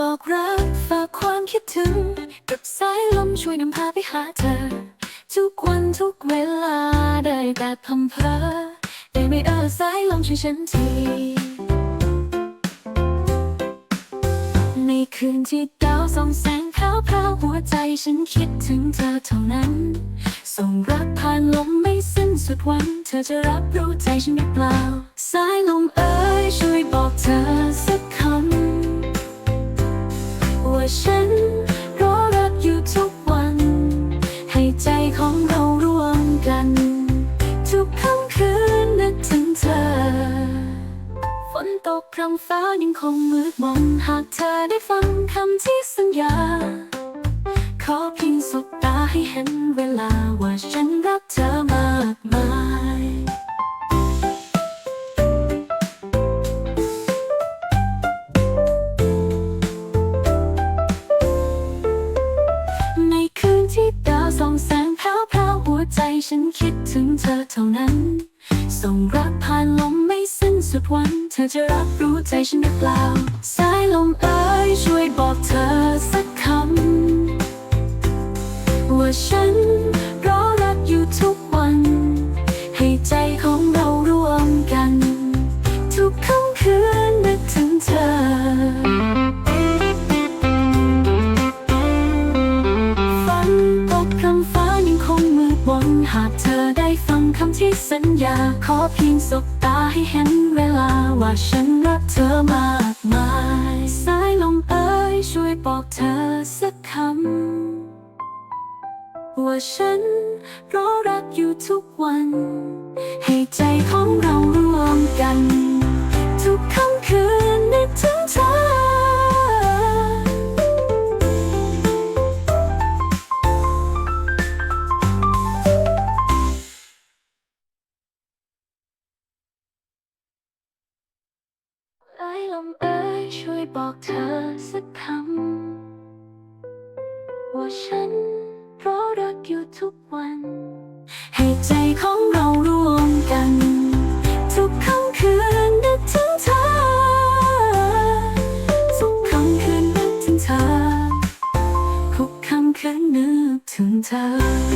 บอกรักฝากความคิดถึง กับสายลมช่วยนำพาไปหาเธอ ทุกวันทุกเวลาได้แต่พำเพอได้ไม่เออสายลมช่วยฉันทีในคืนที่ดาวส่องแสงขาวพราวหัวใจฉันคิดถึงเธอเท่านั้น ส่งรักผ่านลมไม่สิ้นสุดวัน เธอจะรับรู้ใจฉันหรือเปล่า สายลมเอ๋ยช่วยบอกเธอสัก ของเราร่วมกัน ทุกค่ำคืนนึกถึงเธอ ฝนตกพรำฟ้ายังคงมืดมนหากเธอได้ฟังคำที่สัญญา ขอเพียงสบตาให้เห็นเว ฉันคิดถึงเธอเท่านั้น ส่งรักผ่านลมไม่สิ้นสุดวัน เธอจะรับรู้ใจฉันหรือเปล่า สายลมเอ๋ยช่วยบอกเธอสักคำ ว่าฉัน หากเธอได้ฟังคำที่สัญญา ขอเพียงสบตาให้เห็นเวลาว่าฉันรักเธอมากมาย สายลมเอ๋ยช่วยบอกเธอสักคำ ว่าฉันรอรักอยู่ทุกวัน อ้ลมเอ้ยช่วยบอกเธอสักคำ ว่าฉันรอรักอยู่ทุกวัน ให้ใจของเราร่วมกัน ทุกค่ำคืนนึกถึงเธอ ทุกค่ำคืนนึกถึงเธอทุกค่ำคืนนึกถึงเธอ